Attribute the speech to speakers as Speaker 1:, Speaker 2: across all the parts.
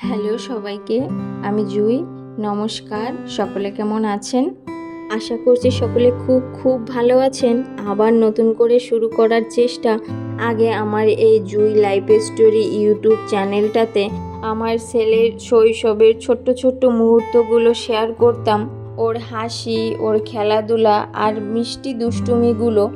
Speaker 1: Hello সবাইকে, আমি জুই। নমস্কার, সকলে কেমন আছেন? আশা করছি সকলে খুব খুব ভালো আছেন। আবার নতুন করে শুরু করার চেষ্টা। আগে আমার এই জুই লাইফ স্টোরি ইউটিউব চ্যানেলটাতে আমার ছেলের শৈশবের ছোট্ট ছোট্ট মুহূর্তগুলো শেয়ার করতাম। ওর হাসি, ওর খেলাধুলা আর মিষ্টি দুষ্টুমিগুলো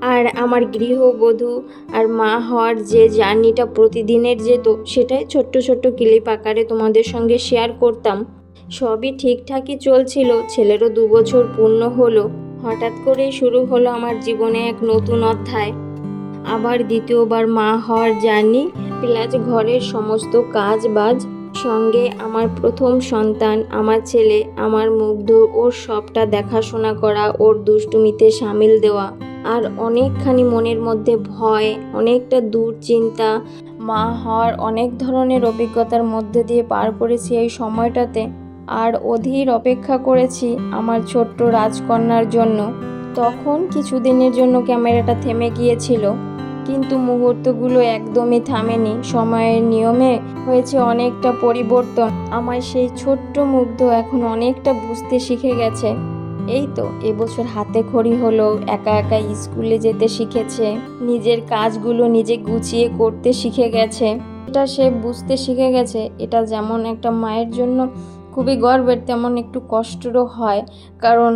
Speaker 1: আর আমার গৃহবধূ আর মা হওয়ার যে জার্নিটা প্রতিদিনের যেত সেটাই ছোট্ট ছোট্ট ক্লিপ আকারে তোমাদের সঙ্গে শেয়ার করতাম। সবই ঠিকঠাকই চলছিল, ছেলেরও দু বছর পূর্ণ হলো, হঠাৎ করেই শুরু হলো আমার জীবনে এক নতুন অধ্যায়। আবার দ্বিতীয়বার মা হওয়ার জার্নি, প্লাস ঘরের সমস্ত কাজ বাজ সঙ্গে আমার প্রথম সন্তান, আমার ছেলে, আমার মুগ্ধ, ওর সবটা দেখাশোনা করা, ওর দুষ্টুমিতে সামিল দেওয়া। আর অনেকখানি মনের মধ্যে ভয়, অনেকটা দুশ্চিন্তা। মা হওয়ার অনেক ধরনের অভিজ্ঞতার মধ্যে দিয়ে পার করেছি এই সময়টাতে। আর অধীর অপেক্ষা করেছি আমার ছোট্ট রাজকন্যার জন্য। তখন কিছুদিনের জন্য ক্যামেরাটা থেমে গিয়েছিল। কিন্তু মুহূর্তগুলো একদমই থামেনি। সময়ের নিয়মে হয়েছে অনেকটা পরিবর্তন। আমার সেই ছোট্ট মুগ্ধ এখন অনেকটা বুঝতে শিখে গেছে। এই তো, এবছর হাতে খড়ি হলো, একা একা স্কুলে যেতে শিখেছে, নিজের কাজগুলো নিজে গুছিয়ে করতে শিখে গেছে। এটা সে বুঝতে শিখে গেছে, এটা যেমন একটা মায়ের জন্য খুবই গর্বের, তেমন একটু কষ্টেরও হয়। কারণ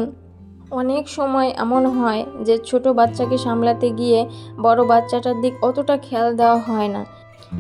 Speaker 1: অনেক সময় এমন হয় যে ছোট বাচ্চাকে সামলাতে গিয়ে বড় বাচ্চাটার দিক অতটা খেয়াল দেওয়া হয় না।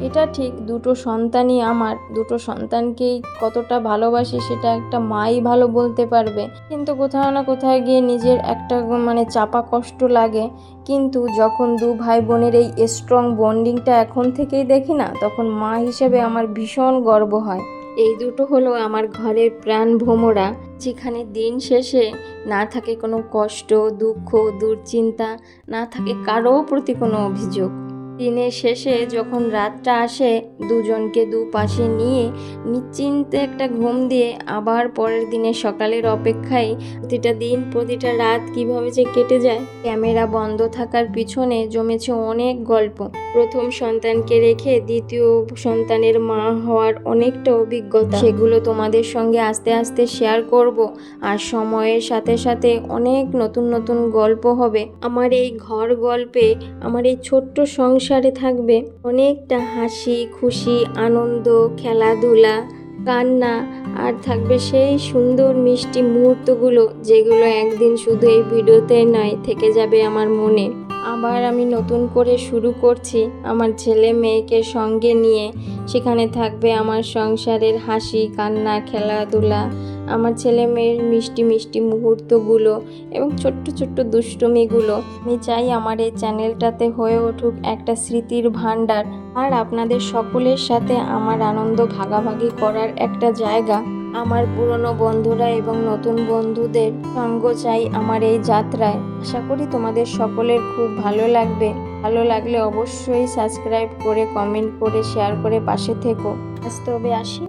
Speaker 1: এটা ঠিক, দুটো সন্তানই আমার। দুটো সন্তানকেই কতটা ভালোবাসি সেটা একটা মাই ভালো বলতে পারবে। কিন্তু কোথাও না কোথাও গিয়ে নিজের একটা মানে চাপা কষ্ট লাগে। কিন্তু যখন দু ভাই বোনের এই স্ট্রং বন্ডিংটা এখন থেকেই দেখি না, তখন মা হিসেবে আমার ভীষণ গর্ব হয়। এই দুটো হলো আমার ঘরের প্রাণ ভোমরা। যেখানে দিন শেষে না থাকে কোনো কষ্ট, দুঃখ, দুশ্চিন্তা, না থাকে কারও প্রতি কোনো অভিযোগ। দিনের শেষে যখন রাতটা আসে, দুজনকে দু পাশে নিয়ে নিশ্চিন্তে একটা ঘুম দিয়ে আবার পরের দিনে সকালের অপেক্ষায় প্রতিটা দিন, প্রতিটা রাত কীভাবে যে কেটে যায়। ক্যামেরা বন্ধ থাকার পিছনে জমেছে অনেক গল্প। প্রথম সন্তানকে রেখে দ্বিতীয় সন্তানের মা হওয়ার অনেকটা অভিজ্ঞতা। সেগুলো তোমাদের সঙ্গে আস্তে আস্তে শেয়ার করব। আর সময়ের সাথে সাথে অনেক নতুন নতুন গল্প হবে। আমার এই ঘর গল্পে, আমার এই ছোট্ট সংসারে থাকবে। অনেকটা হাসি, খুশি, আনন্দ, খেলাধুলা, কান্না, আর থাকবে সেই সুন্দর মিষ্টি মুহূর্তগুলো যেগুলো একদিন শুধু এই ভিডিওতে নয়, থেকে যাবে আমার মনে। আবার আমি নতুন করে শুরু করছি আমার ছেলে মেয়েকে সঙ্গে নিয়ে। সেখানে থাকবে আমার সংসারের হাসি, কান্না, খেলাধুলা আমার ছেলে মেয়ের মিষ্টি মিষ্টি মুহূর্তগুলো এবং ছোট্ট ছোট্ট দুষ্টুমিগুলো। আমি চাই আমার এই চ্যানেলটাতে হয়ে উঠুক একটা স্মৃতির ভাণ্ডার আর আপনাদের সকলের সাথে আমার আনন্দ ভাগাভাগি করার একটা জায়গা। আমার পুরনো বন্ধুরা এবং নতুন বন্ধুদের সঙ্গ চাই আমার এই যাত্রায়। আশা করি তোমাদের সকলের খুব ভালো লাগবে। ভালো লাগলে অবশ্যই সাবস্ক্রাইব করে, কমেন্ট করে, শেয়ার করে পাশে থেকো। আজ তবে আসি।